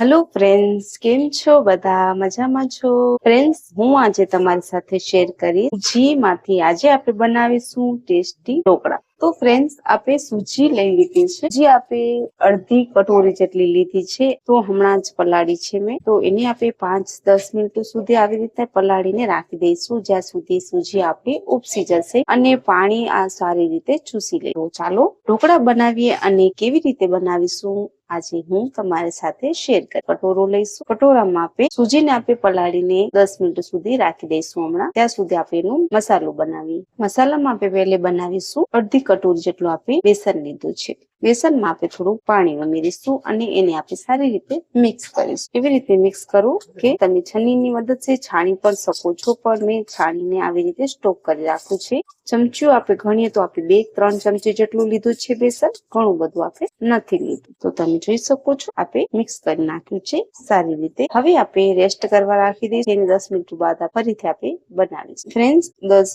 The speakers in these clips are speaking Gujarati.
હેલો ફ્રેન્ડ્સ કેમ છો? બધા મજામાં છો? ફ્રેન્ડ્સ હું આજે તમારી સાથે શેર કરીશ. માંથી આજે આપણે બનાવીશું ટેસ્ટી ઢોકળા. તો ફ્રેન્ડ્સ આપણે સૂજી લઈ લીધી છે. જે આપણે અડધી કટોરી જેટલી લીધી છે, તો હમણાં જ પલાળી છે મેં. તો એને આપણે પાંચ દસ મિનિટ સુધી આવી રીતે પલાળીને રાખી દઈશું. જ્યાં સુધી સૂજી આપણી ઉપસી જશે અને પાણી આ સારી રીતે ચૂસી લે. ચાલો, ઢોકળા બનાવીએ અને કેવી રીતે બનાવીશું આજે હું તમારી સાથે શેર કરી. કટોરો લઈશું. કટોરામાં આપણે સૂજીને આપણે પલાળીને દસ મિનિટ સુધી રાખી દઈશું હમણાં. ત્યાં સુધી આપણે એનો મસાલો બનાવીએ. મસાલામાં આપણે પહેલે બનાવીશું અડધી કટોરી જેટલું આપણે બેસન લીધું છે. બેસનમાં આપણે થોડું પાણી ઉમેરીશું અને એને આપણે સારી રીતે મિક્સ કરીશું. એવી રીતે મિક્સ કરો કે તમે છન્નીની મદદથી છાણી પણ શકો છો, પણ મેં છાણીને આવી રીતે સ્ટોક કરી રાખ્યું છે. ચમચીઓ આપણે ગણીએ તો આપણે બે ત્રણ ચમચી જેટલું લીધું છે બેસન, ઘણું બધું આપણે નથી લીધું. તો તમે જોઈ શકો છો, આપણે મિક્સ કરી નાખ્યું છે. સારી રીતે. હવે આપણે રેસ્ટ કરવા રાખી દઈશું. એને દસ મિનિટ બાદ ફરીથી આપણે બનાવીશું. ફ્રેન્ડ્સ દસ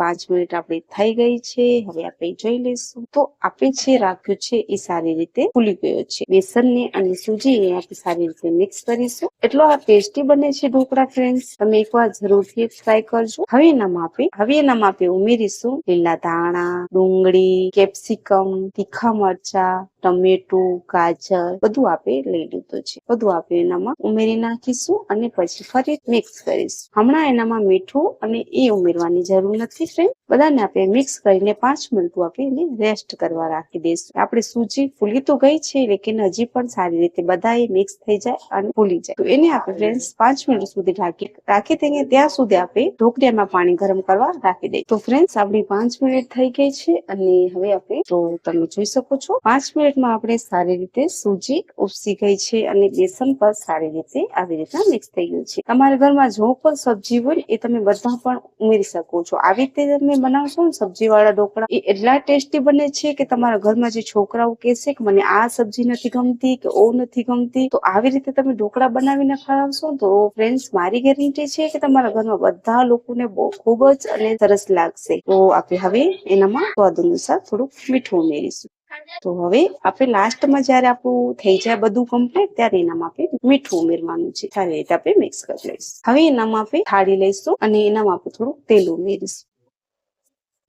પાંચ મિનિટ આપણે થઈ ગઈ છે. હવે આપણે જોઈ લઈશું. તો આપણે જે રાખ્યું છે એ સારી રીતે ફૂલી ગયો છે. બેસનને અને સૂજી એ આપણે સારી રીતે મિક્સ કરીશું. એટલો આ ટેસ્ટી બને છે ઢોકળા ફ્રેન્ડ્સ તમે એકવાર જરૂરથી ટ્રાય કરજો. હવે એના માપે, હવે એના માપે ઉમેરીશું લીલા ધાણા, ડુંગળી કેપ્સિકમ તીખા મરચા, ટમેટું, ગાજર, બધું આપણે લઈ લીધું છે. બધું આપણે એનામાં ઉમેરી નાખીશું અને પછી ફરી મિક્સ કરીશું. હમણાં એનામાં મીઠું અને એ ઉમેરવાની જરૂર નથી ફ્રેન્ડ બધાને આપણે મિક્સ કરીને પાંચ મિનિટ આપણે એને રેસ્ટ કરવા રાખી દઈશું. આપણે સૂજી ફૂલી તો ગઈ છે, લેકિન હજી પણ સારી રીતે બધા મિક્સ થઈ જાય અને ફૂલી જાય. તો એને આપણે ફ્રેન્ડ્સ પાંચ મિનિટ સુધી ઢાંકી રાખી દઈએ ત્યાં સુધી આપણે ઢોકળિયામાં પાણી ગરમ કરવા રાખી દઈએ. તો ફ્રેન્ડ્સ આપણી પાંચ મિનિટ થઈ ગઈ છે અને હવે આપણે, તો તમે જોઈ શકો છો, પાંચ મિનિટમાં આપણે સારી રીતે સૂજી ઉપસી ગઈ છે અને બેસન પણ સારી રીતે આવી રીતના મિક્સ થઈ ગયું છે. તમારા ઘરમાં જો પણ સબ્જી હોય, એ તમે બધા પણ ઉમેરી શકો છો. આવી રીતે તમે બનાવશો ને સબ્જી વાળા ઢોકળા, એ એટલા ટેસ્ટી બને છે કે તમારા ઘરમાં જે છોકરાઓ કહેશે કે મને આ સબ્જી નથી ગમતી કે ઓ નથી ગમતી, તો આવી રીતે તમે ઢોકળા બનાવીને ખવડાવશો તો ફ્રેન્ડ્સ મારી ગેરંટી છે કે તમારા ઘરમાં બધા લોકોને ખૂબ જ અને સરસ લાગશે. તો આપણે હવે એનામાં સ્વાદ અનુસાર થોડુંક મીઠું ઉમેરીશું. તો હવે આપણે લાસ્ટમાં જયારે આપણું થઈ જાય બધું કમ્પ્લીટ ત્યારે એનામાં આપણે મીઠું ઉમેરવાનું છે. સારી રીતે આપણે મિક્સ કરી લઈશું. હવે એનામાં આપણે થાળી લઈશું અને એનામાં આપણે થોડુંક તેલ ઉમેરીશું.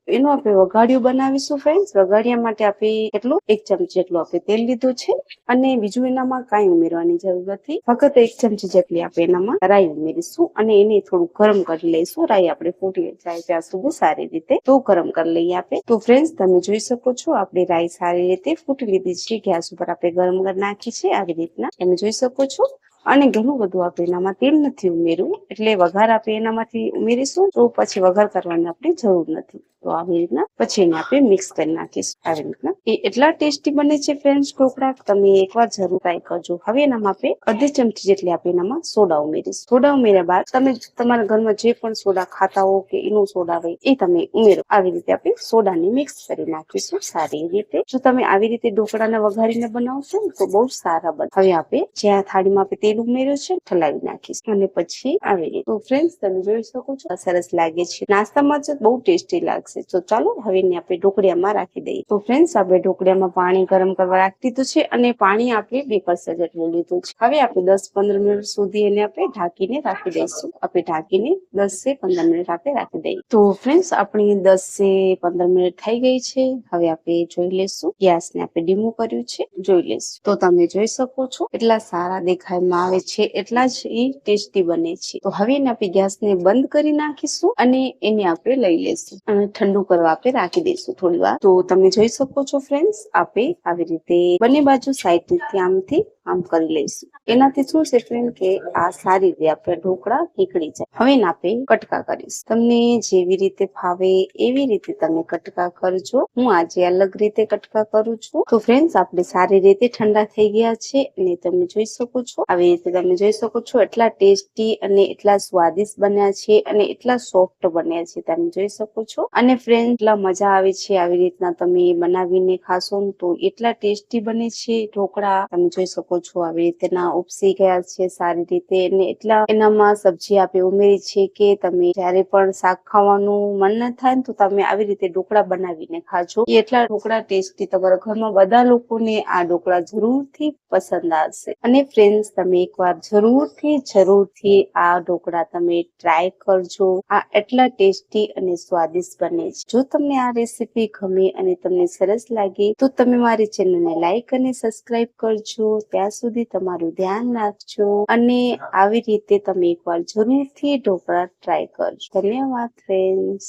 એનું આપણે વઘાડિયું બનાવીશું ફ્રેન્ડ્સ વઘાડિયા માટે આપણે કેટલું? એક ચમચી જેટલું આપણે તેલ લીધું છે અને બીજું એનામાં કાંઈ ઉમેરવાની જરૂર નથી. ફક્ત એક ચમચી જેટલી આપણે એનામાં રાઈ ઉમેરીશું અને એને થોડું ગરમ કરી લઈશું. રાઈ આપણે ફૂટી જાય ત્યાં સુધી સારી રીતે તો ગરમ કરી લઈએ આપણે. તો ફ્રેન્ડ્સ તમે જોઈ શકો છો આપણે રાઈ સારી રીતે ફૂટી લીધી છે. ગેસ ઉપર આપણે ગરમ કરી નાખી છે આવી રીતના. એને જોઈ શકો છો. અને ઘણું બધું આપણે એનામાં તેલ નથી ઉમેરવું એટલે વઘાર આપણે એનામાંથી ઉમેરીશું. તો પછી વઘાર કરવાની આપણે જરૂર નથી. તો આવી રીતના પછી એને આપણે મિક્સ કરી નાખીશું. આવી રીતના. એ એટલા ટેસ્ટી બને છે ફ્રેન્ડ્સ ઢોકળા તમે એકવાર જરૂર ટ્રાય કરજો. હવે એનામાં આપણે અડધી ચમચી જેટલી આપણે એનામાં સોડા ઉમેરીશું. સોડા ઉમેર્યા બાદ તમે તમારા ઘરમાં જે પણ સોડા ખાતા હો કે એનું સોડા હોય એ તમે ઉમેરો. આવી રીતે આપણે સોડાને મિક્સ કરી નાખીશું. સારી રીતે. જો તમે આવી રીતે ઢોકળાને વઘારીને બનાવશો તો બહુ સારા બને. હવે આપણે જ્યાં થાળીમાં આપણે તેલ ઉમેર્યું છે ઠલાવી નાખીશું. અને પછી આવી રીતે. તો ફ્રેન્ડ્સ તમે જોઈ શકો છો સરસ લાગે છે. નાસ્તામાં જ બહુ ટેસ્ટી લાગશે. તો ચાલો હવે આપણે ઢોકળિયામાં રાખી દઈએ. તો ફ્રેન્ડ્સ આપણે ઢોકળિયામાં પાણી ગરમ કરવા રાખી દીધું છે અને પાણી આપણે બે કલસર જેટલું લીધું છે. હવે આપણે દસ પંદર મિનિટ સુધી એને આપણે ઢાંકીને રાખી દઈશું. આપણે ઢાંકીને દસથી પંદર મિનિટ આપણે રાખી દઈએ. તો ફ્રેન્ડ્સ આપણી દસથી પંદર મિનિટ થઈ ગઈ છે. હવે આપણે જોઈ લેશું ગેસ ને આપણે ડીમો કર્યું છે. જોઈ લેશું તો તમે જોઈ શકો છો, એટલા સારા દેખાયમાં આવે છે, એટલા જ એ ટેસ્ટી બને છે. તો હવે એને આપણે ગેસ ને બંધ કરી નાખીશું અને એને આપણે લઈ લેશું અને ઠંડુ કરવા આપણે રાખી દઈશું થોડી વાર. તો તમે જોઈ શકો છો ફ્રેન્ડ્સ આપે આવી રીતે બંને બાજુ સાઈડથી આમથી આમ કરી લઈશું. એનાથી શું છે ફ્રેન્ડ કે આ સારી રીતે આપણે ઢોકળા નીકળી જાય. હવે આપણે કટકા કરીશ. તમને જેવી રીતે ફાવે એવી રીતે તમે કટકા કરજો. હું આજે અલગ રીતે કટકા કરું છું. તો ફ્રેન્ડ્સ આપણે સારી રીતે ઠંડા થઈ ગયા છે અને તમે જોઈ શકો છો. આવી રીતે તમે જોઈ શકો છો એટલા ટેસ્ટી અને એટલા સ્વાદિષ્ટ બન્યા છે અને એટલા સોફ્ટ બન્યા છે. તમે જોઈ શકો છો. અને ફ્રેન્ડ એટલા મજા આવે છે આવી રીતના તમે બનાવીને ખાશો તો એટલા ટેસ્ટી બને છે ઢોકળા. તમે જોઈ શકો શકો છો. આવી રીતે ઉપસી ગયા છે સારી રીતે અને એટલા એનામાં સબ્જી આપી ઉમેરી છે કે તમે જ્યારે પણ શાક ખાવાનું મન ન થાય ને તો તમે આવી રીતે ઢોકળા બનાવીને ખાજો. એટલા ઢોકળા ટેસ્ટી તમારા ઘરમાં બધા લોકોને આ ઢોકળા જરૂરથી પસંદ આવશે. અને ફ્રેન્ડ્સ તમે એકવાર જરૂરથી જરૂરથી આ ઢોકળા તમે ટ્રાય કરજો. આ એટલા ટેસ્ટી અને સ્વાદિષ્ટ બને છે. જો તમને આ રેસીપી ગમે અને તમને સરસ લાગે તો તમે મારી ચેનલને લાઈક અને સબસ્ક્રાઇબ કરજો. ત્યાં સુધી તમારું ધ્યાન રાખજો અને આવી રીતે તમે એકવાર જરૂરથી ઢોકળા ટ્રાય કરજો. ધન્યવાદ ફ્રેન્ડ્સ